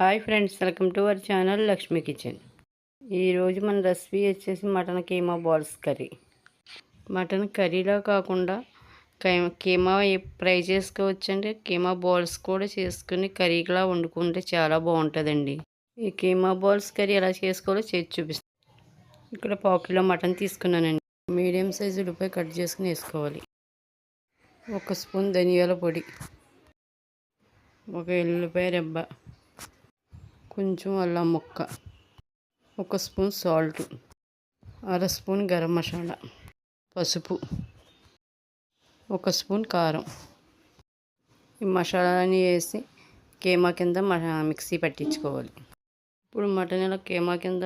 Hi friends welcome to our channel Lakshmi kitchen. ఈరోజు మన recipe వచ్చేసి mutton keema balls curry. Mutton కర్రీలో కాకుండా కీమా ఫ్రై చేసుకోవచ్చండి. కీమా బాల్స్ కూడా చేసుకుని కర్రీలా వండుకుంటే చాలా బాగుంటుందండి. ఈ కీమా బాల్స్ కర్రీ ఎలా చేసుకోవాలో చేసి చూపిస్తాను ఇక్కడ పావు కిలో మటన్ తీసుకున్నానండి. మీడియం సైజు ఉల్లిపాయ కట్ చేసుకుని వేసుకోవాలి. ఒక స్పూన్ ధనియాల పొడి. ఒక ఎల్లిపాయ రెబ్బ. కొంచెం అల్లం ముక్క ఒక స్పూన్ సాల్ట్ అర స్పూన్ గరం మసాలా పసుపు ఒక స్పూన్ కారం. ఈ మసాలాని వేసి కేమా కింద మిక్సీ పట్టించుకోవాలి. ఇప్పుడు మటన్ ఇలా కేమా కింద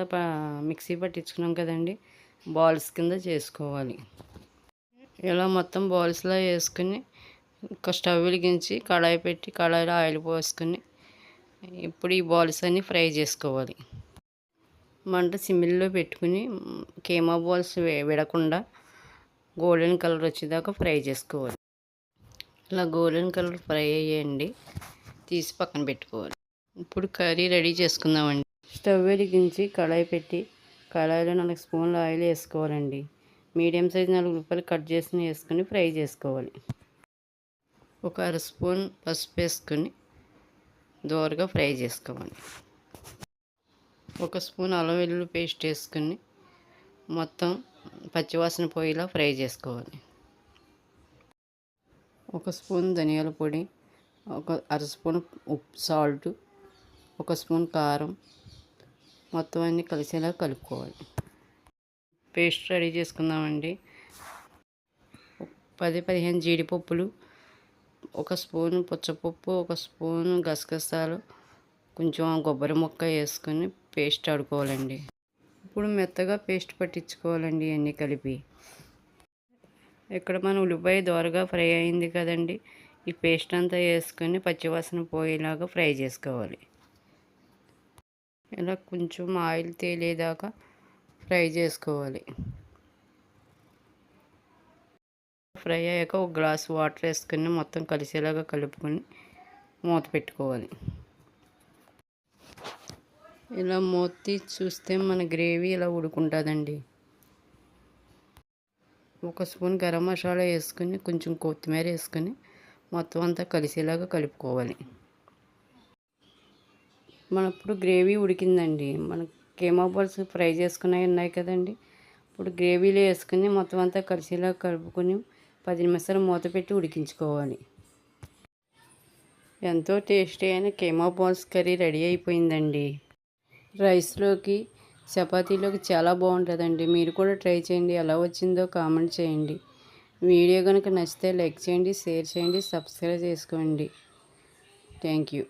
మిక్సీ పట్టించుకున్నాం కదండి బాల్స్ కింద చేసుకోవాలి. ఇలా మొత్తం బాల్స్లో వేసుకుని ఒక స్టవ్ వెలిగించి కళాయి పెట్టి కళాయిలో ఆయిల్ పోసుకొని ఇప్పుడు ఈ బాల్స్ అన్నీ ఫ్రై చేసుకోవాలి. మంట సిమ్మిల్లో పెట్టుకుని కేమా బాల్స్ విడకుండా గోల్డెన్ కలర్ వచ్చేదాకా ఫ్రై చేసుకోవాలి. ఇలా గోల్డెన్ కలర్ ఫ్రై అయ్యండి తీసి పక్కన పెట్టుకోవాలి. ఇప్పుడు కర్రీ రెడీ చేసుకుందామండి. స్టవ్ వెలిగించి కళాయి పెట్టి కళాయిలో నాలుగు స్పూన్ల ఆయిల్ వేసుకోవాలండి. మీడియం సైజ్ నాలుగు రూపాయలు కట్ చేసి వేసుకొని ఫ్రై చేసుకోవాలి. ఒక అర స్పూన్ పసుపు వేసుకొని దోరగా ఫ్రై చేసుకోవాలి. ఒక స్పూన్ అల్లం వెల్లుల్లి పేస్ట్ వేసుకొని మొత్తం పచ్చివాసన పోయేలా ఫ్రై చేసుకోవాలి. ఒక స్పూన్ ధనియాల పొడి ఒక అర స్పూన్ ఉప్పు సాల్ట్ ఒక స్పూన్ కారం మొత్తం అన్నీ కలిసేలా కలుపుకోవాలి. పేస్ట్ రెడీ చేసుకుందామండి. పది పదిహేను జీడిపప్పులు ఒక స్పూను పుచ్చపప్పు ఒక స్పూన్ గసగసాలు కొంచెం కొబ్బరి ముక్క వేసుకొని పేస్ట్ ఆడుకోవాలండి. ఇప్పుడు మెత్తగా పేస్ట్ పట్టించుకోవాలండి ఇవన్నీ కలిపి. ఇక్కడ మన ఉల్లిపాయ దోరగా ఫ్రై అయింది కదండి. ఈ పేస్ట్ అంతా వేసుకొని పచ్చివాసన పోయేలాగా ఫ్రై చేసుకోవాలి. ఇలా కొంచెం ఆయిల్ తేలేదాకా ఫ్రై చేసుకోవాలి. ఫ్రై అయ్యాక ఒక గ్లాస్ వాటర్ వేసుకుని మొత్తం కలిసేలాగా కలుపుకొని మూత పెట్టుకోవాలి. ఇలా మూత తీసి చూస్తే మన గ్రేవీ ఇలా ఉడుకుంటుందండి. ఒక స్పూన్ గరం మసాలా వేసుకుని కొంచెం కొత్తిమీర వేసుకొని మొత్తం అంతా కలిసేలాగా కలుపుకోవాలి. మన ఇప్పుడు గ్రేవీ ఉడికిందండి. మన కేమోబల్స్ ఫ్రై చేసుకున్నవి ఉన్నాయి కదండి. ఇప్పుడు గ్రేవీలో వేసుకుని మొత్తం అంతా కలిసేలాగా కలుపుకొని పది నిమిషాలు మూత పెట్టి ఉడికించుకోవాలి. ఎంతో టేస్టీ అయిన కేమా బాల్స్ కర్రీ రెడీ అయిపోయిందండి. రైస్లోకి చపాతీలోకి చాలా బాగుంటుందండి. మీరు కూడా ట్రై చేయండి. ఎలా వచ్చిందో కామెంట్ చేయండి. వీడియో కనుక నచ్చితే లైక్ చేయండి షేర్ చేయండి సబ్స్క్రైబ్ చేసుకోండి. Thank you.